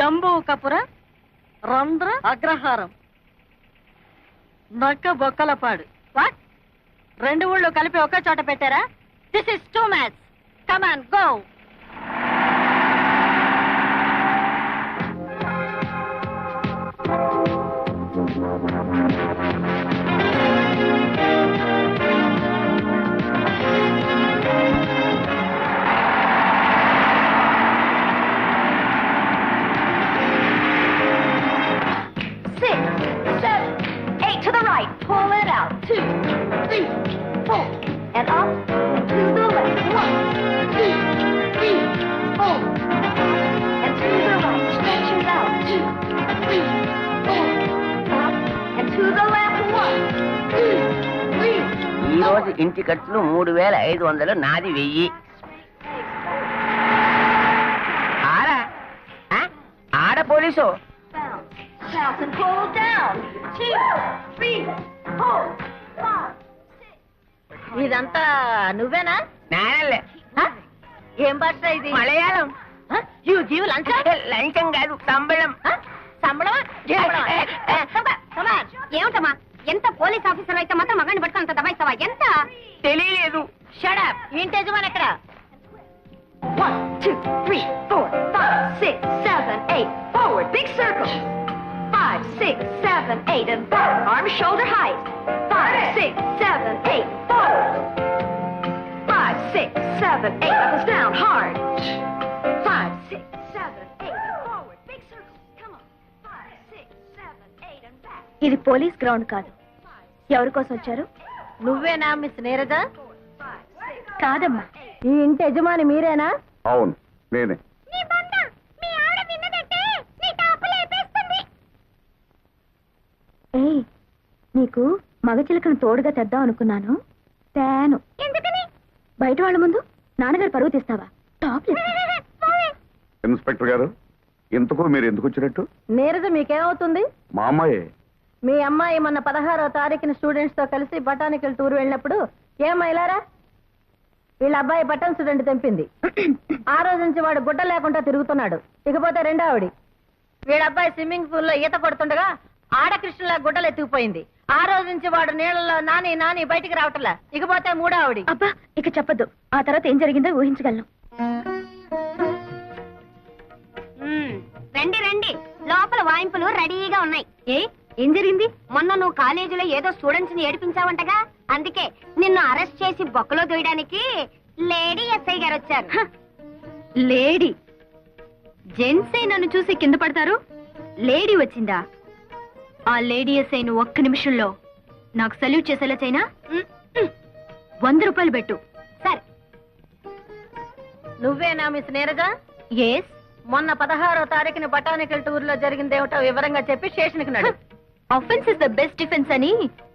జంబూ కపుర రంధ్ర అగ్రహారం. నక్క బొక్కలపాడు. వాట్ రెండు ఊళ్ళు కలిపి ఒకే చోట పెట్టారా? This is too much come on go ఇంటి ఖర్చులు మూడు వేల ఐదు వందలు నాది వెయ్యి. ఆరా? ఆ? ఆడ పోలీసు. ఇదంతా నువ్వేనా? నానల్లే హ? ఏం భాష ఇది? మలయాళం. Give lunch? లంచం కాదు సంబళం. సంబళమా. ఏమిటమ్మా? ఎంత పోలీస్ ఆఫీసర్ అయితే మాత్రం మగని పట్టుకుని దబాయిస్తావా? ఎంత? తెలియలేదు. షడప్ వింటేజ్ మన ఎక్కడ Six, seven, eight, knuckles down, hard. ఇది పోలీస్ గ్రౌండ్ కాదు. ఎవరి కోసం వచ్చారు? నువ్వేనా మిస్ నీరజ కాదమ్మా. ఈ ఇంటి యజమాని మీరేనా? అవును నేనే. ఏయ్ నీకు మగచిలకను తోడుగా తెద్దాం అనుకున్నాను. తేను. ఎందుకని? బయట వాళ్ళ ముందు నాన్నగారు పరువు తీస్తావా? టాప్ ఇన్స్పెక్టర్ గారు ఇంతకు మీరు ఎందుకు వచ్చినట్టు? నీరజ మీకేమవుతుంది? మా అమ్మాయే. మీ అమ్మాయి మొన్న పదహారో తారీఖున స్టూడెంట్స్తో కలిసి బొటానికల్ టూర్ వెళ్ళినప్పుడు ఏమైలారా వీళ్ళ అబ్బాయి బటన్ స్టూడెంట్ తెంపింది. ఆ రోజు నుంచి వాడు గుడ్డ లేకుండా తిరుగుతున్నాడు. ఇకపోతే రెండో ఆవిడి. వీళ్ళ అబ్బాయి స్విమ్మింగ్ పూల్లో ఈత కొడుతుండగా ఆడకృష్ణలా గుడ్డలు ఎత్తుకుపోయింది. ఆ రోజు నుంచి వాడు నీళ్ళలో నాని నాని బయటికి రావట్లా. ఇకపోతే మూడో ఆవిడి. అబ్బా ఇక చెప్పొద్దు. ఆ తర్వాత ఏం జరిగిందో ఊహించగలను. రండి రండి. లోపల వాయింపులు రెడీగా ఉన్నాయి. ఏ? ఏం జరిగింది? మొన్న నువ్వు కాలేజీలో ఏదో స్టూడెంట్స్ని ఏడిపించావంటగా? అందుకే నిన్ను అరెస్ట్ చేసి బొక్కలో దూయడానికి లేడీ ఎస్ఐ గారు వచ్చారు. లేడీ. జెంట్సే నన్ను చూసి కింద పడతారు? లేడీ వచ్చిందా? ఆ లేడీ ఎస్ఐను ఒక్క నిమిషంలో నాకు సల్యూట్ చేసేలా చైనా. వంద రూపాయలు పెట్టు. సరే. నువ్వేనా మిస్ నీరజ ఎస్ మొన్న పదహారో తారీఖున బొటానికల్ టూర్లో జరిగిందేమిటో వివరంగా చెప్పి స్టేషన్కి నడు. Offence is the best defence అని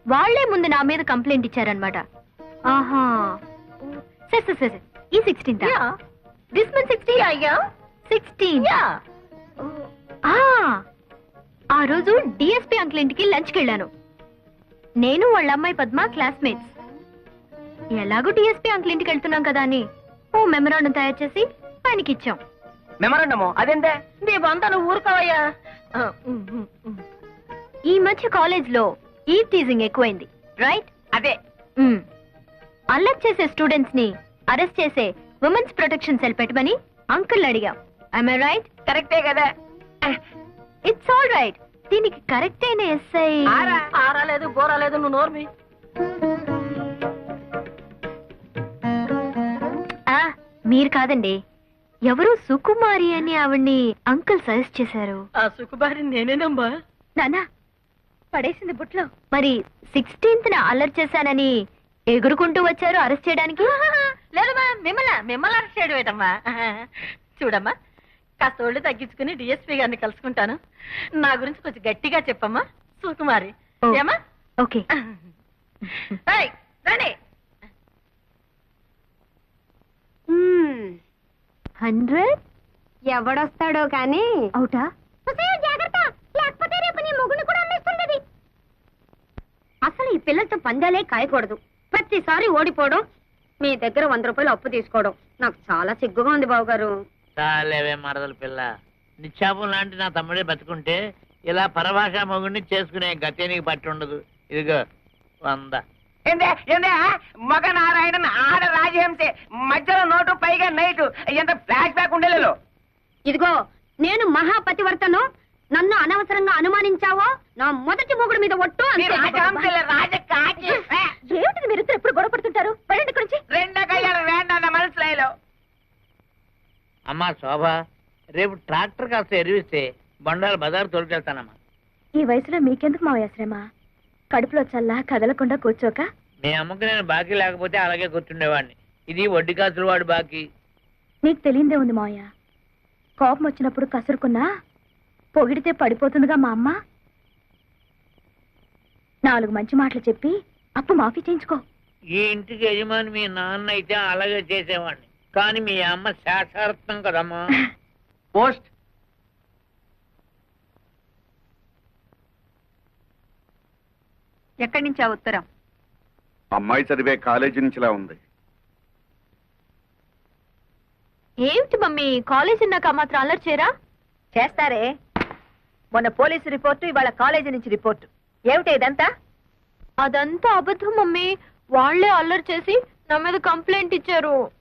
వాళ్ళే ముందు నా మీద కంప్లైంట్ ఇచ్చారనమాట ఆహా. సరే సరే సరే. ఈ సిక్స్టీన్. దిస్ మంత్ సిక్స్టీన్ అయ్యా సిక్స్టీన్ ఆ. రోజు డిఎస్పీ అంకుల్ ఇంటికి లంచ్కి వెళ్ళాను. నేను వాళ్ళ అమ్మాయి పద్మ క్లాస్మేట్స్ ఎలాగో డిఎస్పీ అంకుల్ ఇంటికి వెళ్తున్నాం కదా అని ఓ మెమరాండం తయారు చేసి ఆయనకి ఇచ్చాం. మెమరండము అదెంతే నీ నువ్వు ఊరుకోవయ్యా. ఈ మధ్య కాలేజ్లో ఈ టీజింగ్ ఎక్కువైంది. రైట్ అదే. అల్లరి చేసే స్టూడెంట్స్ని అరెస్ట్ చేసే ఉమెన్స్ ప్రొటెక్షన్ సెల్ పెట్టమని అంకుల్ అడిగాం. ఐ రైట్ కరెక్టే కదా. ఇట్స్ ఆల్ రైట్ దీనికి కరెక్ట్ అయిన ఎస్ఐ ఆరా. ఆరాలేదు బోరాలేదు నువ్వు నోర్మి. ఆ, మీరు కాదండి. ఎవరు సుకుమారి అని ఆవిడ్ని అంకుల్ సజెస్ట్ చేశారు. ఆ సుఖబారి నేనేనమ్మా. నానా పడేసింది బుట్లో. మరి సిక్స్టీన్త్ న అల్లరి చేశానని ఎగురుకుంటూ వచ్చారు అరెస్ట్ చేయడానికి? లేదమ్మా మిమ్మల్ని మిమ్మల్ని అరెస్ట్ చేయడం ఏంటమ్మా? చూడమ్మా కాస్త ఒళ్ళు తగ్గించుకుని డిఎస్పీ గారిని కలుసుకుంటాను. నా గురించి కొంచెం గట్టిగా చెప్పమ్మా సుకుమారి. ఏమా? ఓకే. రండి. హండ్రెడ్? ఎవడొస్తాడో కానీ? అవుటా జాగ్రత్త లేకపోతే రేపు నీ మొగుడు కూడా అమ్మేస్తుంది అసలు ఈ పిల్లలతో పందాలే కాయకూడదు. ప్రతిసారి ఓడిపోవడం మీ దగ్గర వంద రూపాయలు అప్పు తీసుకోవడం నాకు చాలా సిగ్గుగా ఉంది బావగారు. చాలేవే మరదల పిల్ల. నిశ్చాపం లాంటి నా తమ్ముడే బతుకుంటే ఇలా పరభాషా మొగుడిని చేసుకునే గతే నీకు పట్టి ఉండదు. ఇదిగో వంద. మగ నారాయణన్ ఆడ రాజహంసే మధ్యలో నోటు పైగా నైటు ఎంత ఫ్లాష్ బ్యాక్ ఉండేలేదు. ఇదిగో నేను మహాపతివర్తను నన్ను అనవసరంగా అనుమానించావో? నా మొదటి మొగుడు మీద ఒట్టు అంతే. ఏమిటిది మీరు ఎప్పుడు గొడవ పడుతుంటారు? వెళ్ళండి ఇక్కడి నుంచి. అమ్మా శోభ రేపు ట్రాక్టర్ కాస్త ఎరివిస్తే బండాలు బజారు తోలుకెళ్తానమ్మా. ఈ వయసులో మీకెందుకు మావయ్య శ్రమ? కడుపులో చల్లా కదలకుండా కూర్చోక? మీ అమ్మకి నేను బాకీ లేకపోతే అలాగే కూర్చుండేవాడిని ఇది వడ్డీ కాసులు వాడు బాకీ. నీకు తెలియందే ఉంది మావయ్య. కోపం వచ్చినప్పుడు కసురుకున్నా పొగిడితే పడిపోతుందిగా మా అమ్మ. నాలుగు మంచి మాటలు చెప్పి అప్పు మాఫీ చేయించుకో. ఈ ఇంటికి యజమాని మీ నాన్న అయితే అలాగే చేసేవాడిని. కానీ మీ అమ్మ శాశ్వతం కదమ్మా. పోస్ట్. ఎక్కడి నుంచి ఆ ఉత్తరం? అమ్మాయి చదివే కాలేజీ నుంచిలా ఉంది. ఏమిటి మమ్మీ? కాలేజ్ ఉన్నాక మాత్రం అల్లరి చేరా చేస్తారే. మొన్న పోలీసు రిపోర్టు ఇవాళ కాలేజీ నుంచి రిపోర్టు. ఏమిటి ఇదంతా? అదంతా అబద్ధం మమ్మీ. వాళ్ళే అల్లరి చేసి నా మీద కంప్లైంట్ ఇచ్చారు.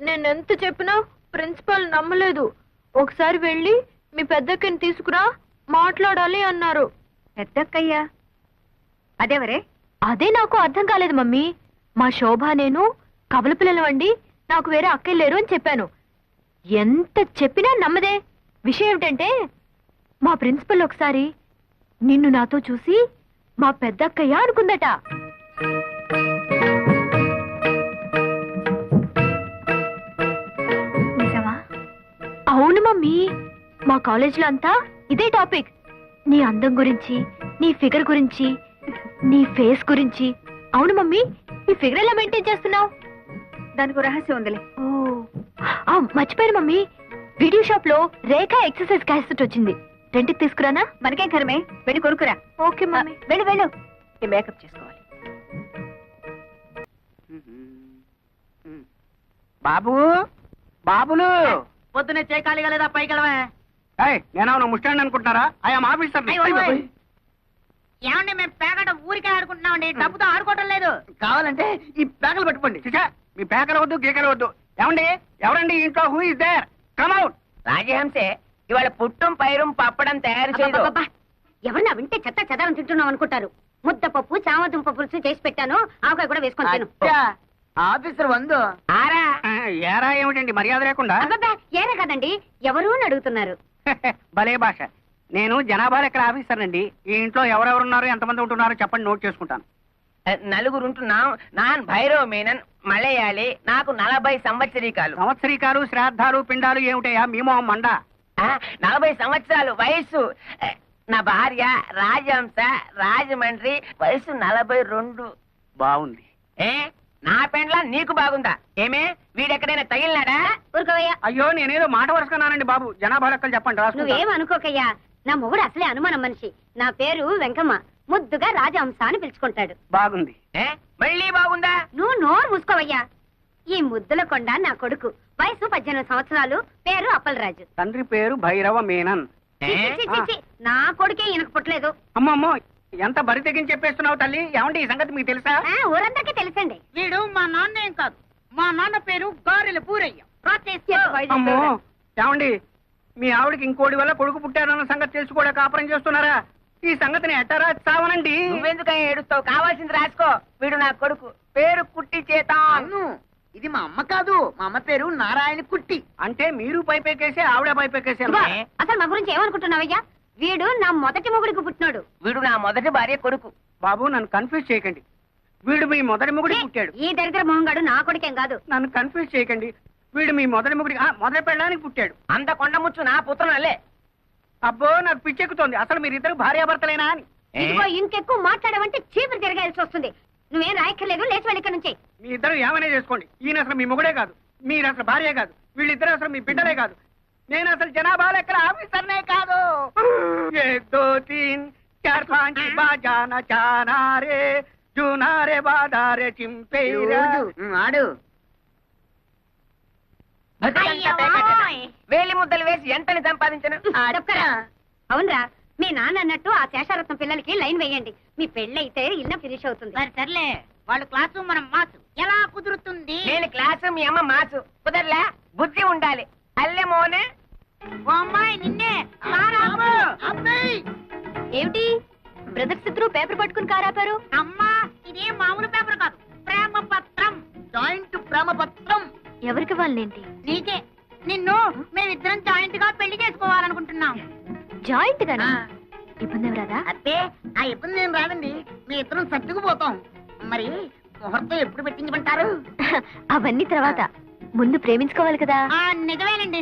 నేను ఎంత చెప్పినా ప్రిన్సిపాల్ నమ్మలేదు. ఒకసారి వెళ్ళి మీ పెద్దక్కని తీసుకురా మాట్లాడాలి అన్నారు. పెద్దక్కయ్యా? అదేవరే? అదే నాకు అర్థం కాలేదు మమ్మీ. మా శోభ నేను కవల పిల్లలు వండి నాకు వేరే అక్కయ్య లేరు అని చెప్పాను. ఎంత చెప్పినా నమ్మదే. విషయం ఏమిటంటే మా ప్రిన్సిపల్ ఒకసారి నిన్ను నాతో చూసి మా పెద్దక్కయ్య అనుకుందట. అవును మమ్మీ. మా కాలేజీలో అంతా ఇదే టాపిక్. నీ అందం గురించి నీ ఫిగర్ గురించి నీ ఫేస్ గురించి. అవును మమ్మీ నీ ఫిగర్ ఎలా మెయింటైన్ చేస్తున్నావు? దానికి రహస్యం ఉందిలే. మర్చిపోయాను మమ్మీ. వీడియో షాప్లో రేఖ ఎక్సర్సైజ్ క్యాసెట్ వచ్చింది. రెంట్కి తీసుకురానా? మనకేం కరమే? వెళ్ళి కొనుక్కురా. Okay mummy. వెళ్ళు వెళ్ళు. ఈ మేకప్ చేసుకోవాలి. బాబు బాబులు. పొద్దునే చేయకాలిగా లేదా పైకి వెళ్ళవే నేనేమన్నా ముస్టాండ్ అనుకుంటున్నారా? ఐఎమ్ ఆఫీసర్ ఏమండి మేము పేకట ఊరికే ఆడుకుంటున్నామండి. డబ్బుతో ఆడుకోవటం లేదు. కావాలంటే ఈ పేకలు పట్టుకోండి. చూసా మీ పేకలు వద్దు గీకలు వద్దు. ఏమండి? ఎవరండి ఇంట్లో? Who is there come out రాజహంసే ఇవాళ పుట్టం పైరం పప్పడం తయారు అబ్బబ్బబ్బా! ఎవరన్నా వింటే చెత్త చెదారం తింటున్నాం అనుకుంటారు. ముద్దపప్పు చామదుంప పులుసు చేసి పెట్టాను. ఆవకాయ కూడా వేసుకొని తిను. ఆఫీసర్ వందు. ఆరా. ఏరా ఏమిటండి మర్యాద లేకుండా? అబ్బబ్బా, ఏరే కదండి ఎవరు అని అడుగుతున్నారు. భలే భాష. నేను జనాభా లెక్కల ఆఫీసర్ అండి? ఈ ఇంట్లో ఎవరెవరున్నారు ఎంతమంది ఉంటున్నారో చెప్పండి నోట్ చేసుకుంటాను. నలుగురు ఉంటున్నాం. నాన్ భైరవ్ మీనన్ మలయాళి నాకు నలభై సంవత్సరీకాలు. సంవత్సరీకాలు శ్రాద్ధాలు పిండాలు ఏమిటయా మీమో మండ? ఆ, నలభై సంవత్సరాలు వయస్సు. ఆ, నా భార్య రాజహంస రాజమండ్రి వయసు నలభై రెండు. బాగుంది. ఏ నా పెండ్లా నీకు బాగుందా? ఏమే వీడెక్కడైనా తగిలినాడా? ఊరుకోవయ్యా. అయ్యో నేనేదో మాట వరుసకున్నానండి బాబు. జనాభా లెక్కలు చెప్పండి రాసుకుంటా. నువ్వేం అనుకోకయ్యా నా మొగుడు అసలే అనుమానం మనిషి. నా పేరు వెంకమ్మ. ముద్దుగా రాజహంస అని పిలుచుకుంటాడు. బాగుంది. ఏ మళ్ళీ బాగుందా? నువ్వు నోరు మూసుకోవయ్యా. ఈ ముద్దుల కొండ నా కొడుకు. వయసు పద్దెనిమిది సంవత్సరాలు. పేరు అప్పలరాజు. తండ్రి పేరు భైరవ మీనన్. ఏ? చి, చి, చి, చి. నా కొడుకే ఈయనకు పుట్టలేదు. అమ్మమ్మో ఎంత బరి తెగించి చెప్పేస్తున్నావు తల్లి? ఏమండి ఈ సంగతి మీకు తెలుసా? ఆ, ఊరందరికీ తెలుసండి. వీడు మా నాన్న ఏం కాదు మా నాన్న పేరు గారెల పూరయ్య. అమ్మో ఏమండి మీ ఆవిడకి ఇంకోటి వల్ల కొడుకు పుట్టారన్న సంగతి తెలిసి కూడా కాపురం చేస్తున్నారా? ఈ సంగతిని ఎట్టారా చావనండి? నువ్వెందుకని ఏడుస్తావు? కావాల్సింది రాసుకో. వీడు నా కొడుకు. పేరు కుట్టి చేత. ఇది మా అమ్మ కాదు మా అమ్మ పేరు నారాయణ కుట్టి. అంటే మీరు పైపెక్కేసి ఆవిడ పైపెక్కేసి అసలు మా గురించి ఏమనుకుంటున్నావయ్యా? వీడు నా మొదటి మొగుడికి పుట్టినాడు. వీడు నా మొదటి భార్య కొడుకు. బాబు నన్ను కన్ఫ్యూజ్ చేయకండి. వీడు మీ మొదటి మొగుడి పుట్టాడు. ఈ దరిద్ర మొహంగాడు నా కొడుకేం కాదు. నన్ను కన్ఫ్యూజ్ చేయకండి. వీడు మీ మొదటి మొగుడి ఆ, మొదటి పెళ్ళడానికి పుట్టాడు. అంత కొండముచ్చు నా పుత్రనలే అబ్బో నాకు పిచ్చెక్కుతోంది. అసలు మీరిద్దరు భార్యాభర్తలేనా అని. ఇదిగో ఇంకెక్కువ మాట్లాడమంటే చీపురు తిరగాల్సి వస్తుంది. నువ్వేం రాయక్కర్లేదు లేచి వెళ్ళి ఇక్కడ నుంచి. మీ ఇద్దరు ఏమైనా చేసుకోండి. ఈయన అసలు మీ మొగుడే కాదు. మీరు అసలు భార్య కాదు. వీళ్ళిద్దరు అసలు మీ బిడ్డలే కాదు. నేను అసలు జనాభా లెక్కల ఆఫీసర్నే కాదు. ఏక్ దో తీన్ చార్ పాంచ్ బాజానా చానా రే జూనారే బాదారే చింపేరా ఆడు. అయ్యో, వేలి ముద్దలు వేసి ఎంతని సంపాదించను? అవునరా. మీ నాన్న అన్నట్టు ఆ శేషారత్నం పిల్లలకి లైన్ వేయండి. మీ పెళ్ళైతే ఇల్లు ఫినిష్ అవుతుంది. మరి సర్లే వాళ్ళు క్లాసు మనం మాసు. ఎలా కుదురుతుంది? నేను క్లాసు మీ అమ్మ మాసు. కుదరలే? బుద్ధి ఉండాలి. అల్లె మోనే. ఓ అమ్మాయి నిన్నే. ఏమిటి? బ్రదర్స్ ఇద్దరు పేపర్ పట్టుకుని కారాపారు అమ్మా ఇదే మామూలు పేపర్ కాదు. ప్రేమ పత్రం. జాయింట్ ప్రేమ పత్రం. ఎవరికి వాళ్ళేంటి? నీకే. నిన్ను మేమిద్దరం జాయింట్గా పెళ్ళి చేసుకోవాలనుకుంటున్నాం. జాయింట్ గానా. ఇబ్బంది ఏం రాదా? అబ్బే ఆ ఇబ్బంది ఏం రాదండి. మీ ఇద్దరం సర్దుకుపోతాం మరి ముహూర్తం ఎప్పుడు పెట్టించమంటారు? అవన్నీ తర్వాత. ముందు ప్రేమించుకోవాలి కదా. ఆ నిజమేనండి.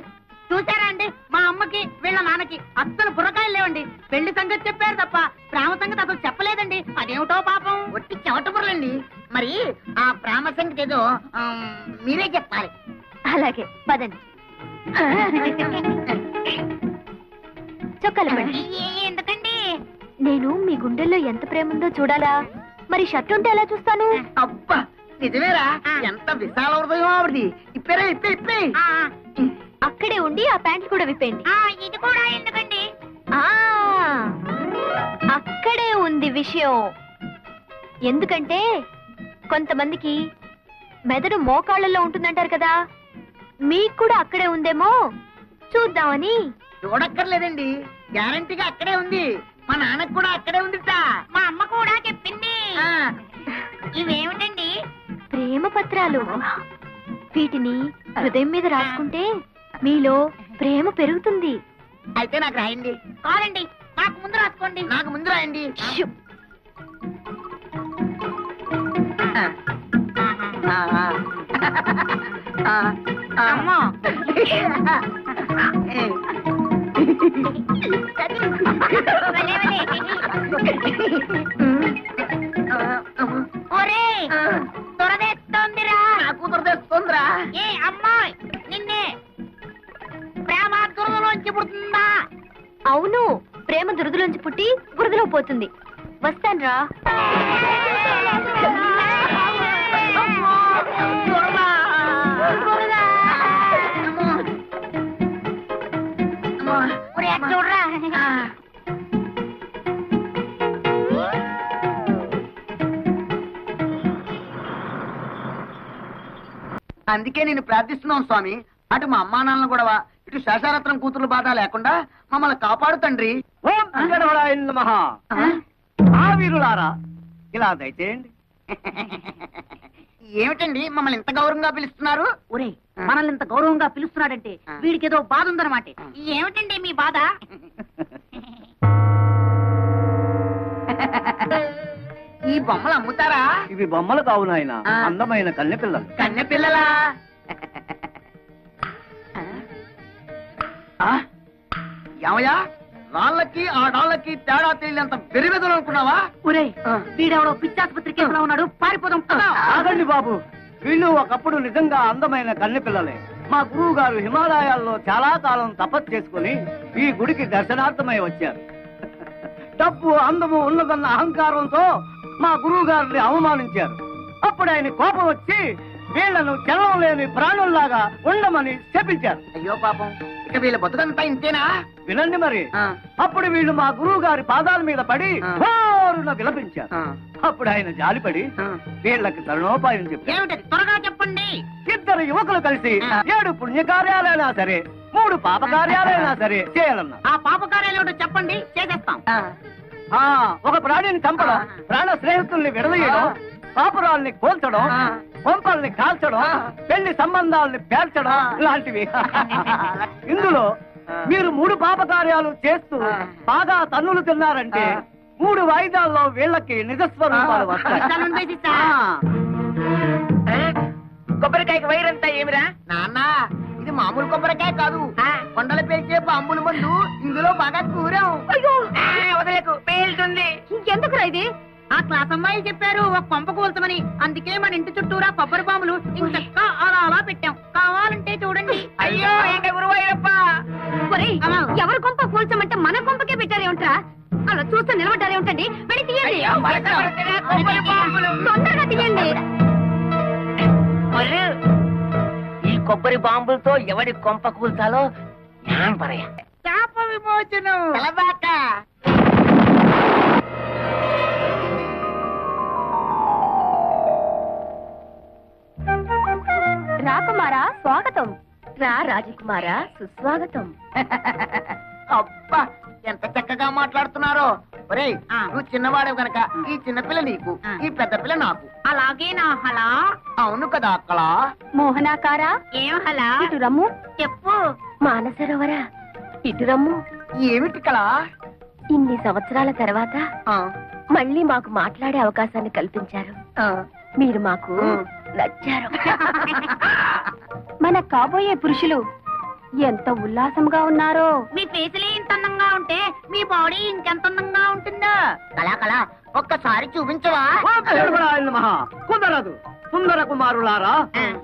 చూసారా అండి? మా అమ్మకి వీళ్ళ నాన్నకి అస్సలు బుర్రకాయలు లేవండి. పెళ్ళి సంగతి చెప్పారు తప్ప ప్రేమ సంగతి అసలు చెప్పలేదండి. అదేమిటో పాపం. ఒట్టి చెవట బుర్రలండి. మరి ఆ ప్రేమ సంగతి ఏదో ఆమ్, మీరే చెప్పాలి. అలాగే పదండి. చొక్కాలు పడండి ఏ- ఎందుకండి? నేను మీ గుండెల్లో ఎంత ప్రేమ ఉందో చూడాలా? మరి షర్ట్ ఉంటే ఎలా చూస్తాను? అబ్బా నిజమేరా? ఎంత విశాల హృదయం ఆవిడది. ఇప్పేరా ఇప్పే ఇప్పే. అక్కడే ఉండి ఆ ప్యాంట్లు కూడా విప్పేయండి. ఇది కూడా ఎందుకండి? ఆ అక్కడే ఉంది విషయం. ఎందుకంటే కొంతమందికి మెదడు మోకాళ్ళలో ఉంటుందంటారు కదా. మీకు కూడా అక్కడే ఉందేమో? చూద్దామని. చూడక్కర్లేదండి. గ్యారంటీగా అక్కడే ఉంది. మా నాన్నకు కూడా అక్కడే ఉందిట మా అమ్మ కూడా చెప్పింది. ఇవేమిటండి ప్రేమ పత్రాలు. వీటిని హృదయం మీద రాసుకుంటే మీలో ప్రేమ పెరుగుతుంది. అయితే నాకు రాయండి. కాదండి నాకు ముందు రాసుకోండి. నాకు ముందు రాయండి! అమ్మో. ఒరే దొరదేస్తోందిరా ఏ అమ్మాయి నిన్నే ప్రేమ దురదలోంచి పుడుతుందా? అవును ప్రేమ దురదలోంచి పుట్టి బురదలో పోతుంది. వస్తాన్రా. అందుకే నేను ప్రార్థిస్తున్నాం స్వామి. అటు మా అమ్మా నాన్నలు గొడవ ఇటు శేషారత్నం కూతురు బాధ లేకుండా మమ్మల్ని కాపాడు తండ్రి. ఓం నమః. ఆ వీరులారా ఇలా దయచేయండి. ఏమిటండి మమ్మల్ని ఇంత గౌరవంగా పిలుస్తున్నారు? ఒరే మనల్ని ఇంత గౌరవంగా పిలుస్తున్నాడంటే వీడికి ఏదో బాధ ఉందన్నమాట ఏమిటండి మీ బాధ? ఈ బొమ్మలు అమ్ముతారా? ఇవి బొమ్మలు కావు నాయన. అందమైన కన్నె పిల్లలు. కన్నె పిల్లలా? ఆ? ఏమయ్యా? రాళ్ళకి ఆ డాళ్ళకి తేడా తెలియనంత బెరిబెదలు అనుకున్నావా? ఒరే వీడెవడో పిచ్చాసుపత్రి కేసులో ఉన్నాడు పారిపోదాం బాబు వీళ్ళు ఒకప్పుడు నిజంగా అందమైన కన్నె పిల్లలే. మా గురువు గారు హిమాలయాల్లో చాలా కాలం తపస్సు చేసుకుని ఈ గుడికి దర్శనార్థమై వచ్చారు. డబ్బు అందము ఉన్నదన్న అహంకారంతో మా గురువు గారిని అవమానించారు. అప్పుడు ఆయన కోపం వచ్చి వీళ్ళను జనం లేని ప్రాణుల్లాగా ఉండమని శపించారు. అయ్యో పాపం ఇక వీళ్ళ బతుకంతా ఇంతేనా? వినండి మరి. అప్పుడు వీళ్ళు మా గురువు గారి పాదాల మీద పడి ఆ. హోరున విలపించారు. అప్పుడు ఆయన జాలిపడి ఆ. వీళ్ళకి తరుణోపాయం చెప్పారు త్వరగా చెప్పండి ఇద్దరు యువకులు కలిసి. ఏడు పుణ్యకార్యాలైనా సరే మూడు పాప కార్యాలైనా సరే చేయాలన్నారు ఆ పాపకార్యాలు ఏమిటో చెప్పండి చేసేస్తాం ఒక ప్రాణిని చంపడం. ప్రాణ స్నేహితుల్ని విడదీయడం. పాపురాల్ని కోల్చడం. పంపల్ని కాల్చడం. పెళ్ళి సంబంధాలని పేర్చడం. లాంటివి ఇందులో. మీరు మూడు పాప కార్యాలు చేస్తూ. బాగా తన్నులు తిన్నారంటే. మూడు వాయిదాల్లో వీళ్ళకి నిజస్వరూపాలు ఆ. వస్తాయి. కొబ్బరికాయకి వైరంతా ఏమిరా? నాన్న ఇది మామూలు కొబ్బరికాయ కాదు. కొండలు పేల్చే బాంబుల మందు ఇందులో బాగా కూరాం. ఆ, వదిలేకు పేలుతుంది. ఇంకెందుకురా ఇది? ఆ క్లాస్ అమ్మాయిలు చెప్పారు ఒక కొంప కూల్చమని. అందుకే మన ఇంటి చుట్టూరా కొబ్బరి బాంబులు ఇంచక్క అలా అలా పెట్టాం. చూస్తూ నిలబడ్డారేమిటండి వెళ్ళి తీయండి. అయ్యో వరద పడుతున్నా కొబ్బరి బాంబులు తొందరగా తీయండి. ఈ కొబ్బరి బాంబులతో ఎవడి కొంప కూల్చాలో జ్ఞానం పరయ శాప విమోచనం. తలబాక రాకుమారా స్వాగతం. రా రాజకుమారా సుస్వాగతం. అబ్బా ఎంత చక్కగా మాట్లాడుతున్నారో. ఒరేయ్ నువ్వు చిన్నవాడు గనక. ఈ చిన్నపిల్ల నీకు ఈ పెద్ద పిల్ల నాకు. అలాగే నా హలా. అవును కదా అక్కడ మోహనాకారా? ఏం హలా? ఇటు రమ్ము. చెప్పు. మానసరోవరా ఇటు రమ్ము. ఏమిటి కళ? ఇన్ని సంవత్సరాల తర్వాత ఆ, మళ్ళీ మాకు మాట్లాడే అవకాశాన్ని కల్పించారు. ఆ, మీరు మాకు. నచ్చారు. మన కాబోయే పురుషులు ఎంత ఉల్లాసంగా ఉన్నారో. మీ ఫేసులే ఇంత అందంగా ఉంటే మీ బాడీ ఇంకెంత అందంగా ఉంటుందో. కళా కళా ఒక్కసారి చూపించవా? ఓ కళ్యాణపరాయణ మహా కుదరదు సుందర కుమారులారా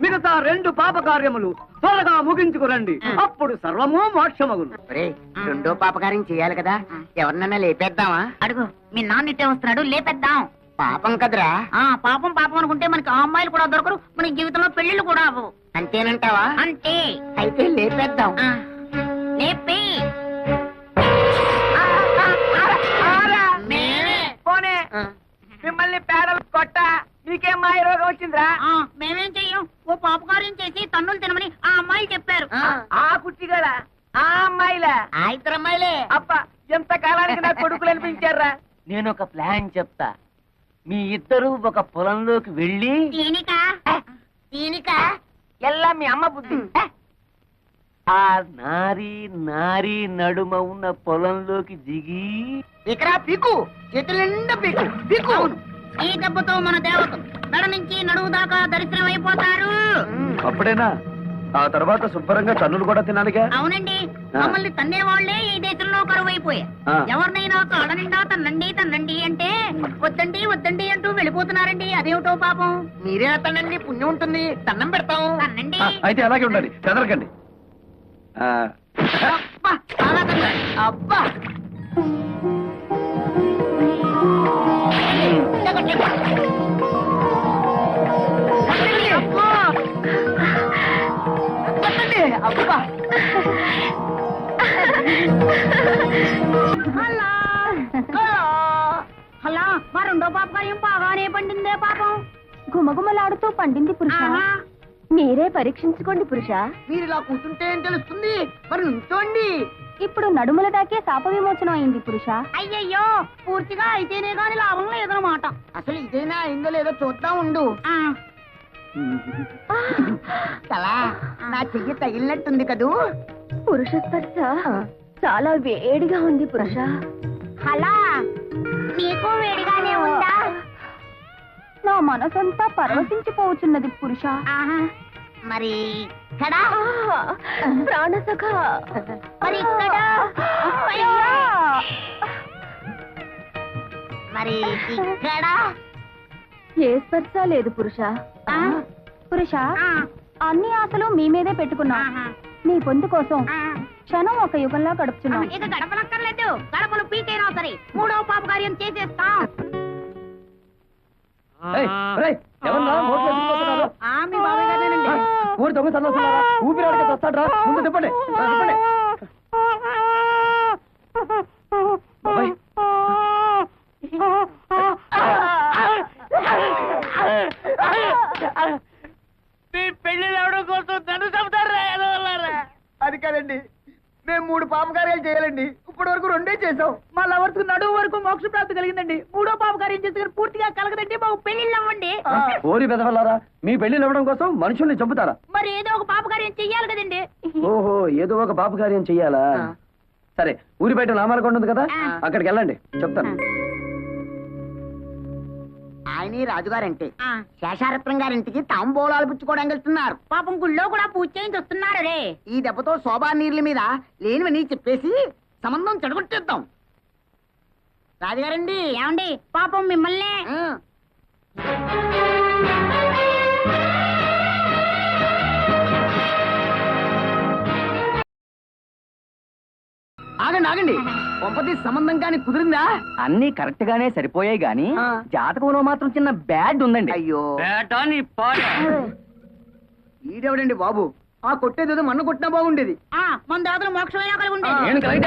మిగతా రెండు పాప కార్యములు త్వరగా ముగించుకురండి అప్పుడు సర్వము మోక్షమగును. రెండో పాపకార్యం చేయాలి కదా. ఎవరినన్నా లేపేద్దామా? అడుగు మీ నాన్న ఇట్టే వస్తున్నాడు లేపేద్దాం. పాపం కదరా? ఆ పాపం పాపం అనుకుంటే మనకి ఆ అమ్మాయిలు కూడా దొరకరు మన జీవితంలో పెళ్ళిళ్ళు కూడా అవ్వవు. అంతేనంటావా? అంతే. అయితే లేపేద్దాం. ఆ, లేపి. పోనే. మిమ్మల్ని పేడలు కొట్ట. మీకేం మాయ రోగం వచ్చిందిరా? ఆ, మేమేం చెయ్యం? ఓ పాపకార్యం చేసి తన్నులు తినమని ఆ అమ్మాయిలు చెప్పారు. ఆ కుట్టిగడ? ఆ అమ్మాయిలా? ఆ ఇద్దరు అమ్మాయిలే. అప్ప ఎంత కాలానికి నా కొడుకులు అనిపించారా? నేను ఒక ప్లాన్ చెప్తా. మీ ఇద్దరు ఒక పొలంలోకి వెళ్ళి దీనిక? దీనిక? ఎల్లా మీ అమ్మ బుద్ధి. ఆ. నారి నారి నడుమ ఉన్న పొలంలోకి దిగి ఇక్కడ పీకు చేతుల నిండా పీకు పీకు. ఈ దెబ్బతో మన దేవత మెడ నుంచి నడువు దాకా దరిద్రం అయిపోతారు అప్పుడేనా? ఆ తర్వాత శుభ్రంగా చన్నులు కూడా తినాలిగా అవునండి. మమ్మల్ని తన్నే వాళ్ళే ఈ దేశంలో కరువు అయిపోయారు ఆ. ఎవరినైనా కాళ్ళ నిండా తన్నండి తన్నండి అంటే వద్దండి వద్దండి అంటూ వెళ్ళిపోతున్నారండి. అదేమిటో పాపం? మీరే అతనండి పుణ్యం ఉంటుంది దండం పెడతాం. తన్నండి. అయితే అలాగే ఉండాలి కదలకండి అబ్బా తన్నాడు. అబ్బా. మా రెండో పాపకార్యం బాగానే పండిందే పాపం. గుమగుమలాడుతూ పండింది పురుష. మీరే పరీక్షించుకోండి పురుష. మీరు ఇలా కూర్చుంటే ఏం తెలుస్తుంది? మరి నుంచోండి. ఇప్పుడు నడుముల దాకే శాప విమోచనం అయింది పురుష. అయ్యయ్యో పూర్తిగా అయితేనే గాని లాభం లేదనమాట అసలు ఇదేనా అయిందో లేదో చూద్దాం ఉండు. ఆ, కలా నా చెయ్యి తగిలినట్టుంది కదూ? పురుష స్పర్శ చాలా వేడిగా ఉంది పురుష. హలో నీకు వేడిగానే ఉందా నా మనసంతా పరవశించిపోవచ్చున్నది పురుష ఆహా. మరి ఇక్కడ ప్రాణసఖ మరి ఇక్కడ అయ్యో. మరి ఇక్కడ ఏ స్పర్శ లేదు పురుష ఆ? పురుష ఆ, అన్ని ఆశలు మీ మీదే పెట్టుకున్నాం ఆహా. మీ పొందు కోసం. క్షణం ఒక యుగంలా గడుపుతున్నాం. ఇక గడపలక్కర్లేదు గడపలు పీకైనా సరే. మూడో పాపకార్యం చేసేస్తాం. ఏయ్, ఒరేయ్, ఎవర్రా నోట్లో ఎత్తుకుపోతున్నారు? ఆ, మీ బాబాయ్ గారేనండి. ఆ, ఊరి దొంగ సన్నాసులారా, ఊపిరాడక వస్తాడ్రా ముందు తిప్పండి. రా, తిప్పండి బాబాయ్. మీ పెళ్ళి అవడం కోసం నన్ను చంపుతారా ఎదవల్లారా? అది కాదండి మేము మూడు పాపకార్యాలు చేయాలండి. ఇప్పటి వరకు రెండే చేసాం మా లవర్స్ నడువు వరకు మోక్ష ప్రాప్తి కలిగిందండి. మూడో పాపకార్యం చేస్తే పూర్తిగా కలగదండి మాకు పెళ్ళిళ్ళు అవ్వండి. ఓరి బెదవల్లారా మీ పెళ్ళి ఇవ్వడం కోసం మనుషుల్ని చంపుతారా? మరి ఏదో ఒక పాపకార్యం చెయ్యాలి కదండి. ఓహో ఏదో ఒక పాప కార్యం చెయ్యాలా సరే ఊరి బయట నామాలకొండ ఉంది కదా. అక్కడికి వెళ్ళండి. చెప్తాను. ఆయన రాజుగారంటే. శేషారత్నం గారింటికి తాంబూలాలు పుచ్చుకోవడానికి వెళ్తున్నారు. పాపం గుళ్ళో కూడా పూజ చేయించి వస్తున్నారు రే. ఈ దెబ్బతో శోభా నీళ్ళ మీద లేనివని చెప్పేసి సంబంధం చెడగొట్టేద్దాం. రాజుగారండి ఏమండి? పాపం మిమ్మల్ని. ఆగండి ఆగండి. కొంపతి సంబంధం కానీ కుదిరిందా? అన్ని కరెక్ట్ గానే సరిపోయాయి గాని ఆ. జాతకంలో మాత్రం చిన్న బ్యాడ్ ఉందండి. అయ్యో. బేటా నీ పాట? ఈడెవడండి బాబు? ఆ కొట్టేది మన్ను కొట్టినా బాగుండేది. మన మోక్షమైనా ఉండేది నేను కలిగి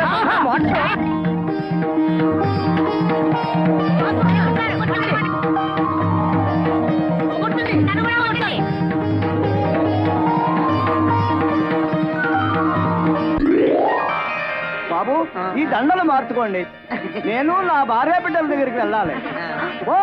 బాబు ఈ దండలు మార్చుకోండి. నేను నా భార్య బిడ్డల దగ్గరికి వెళ్ళాలి. ఓ.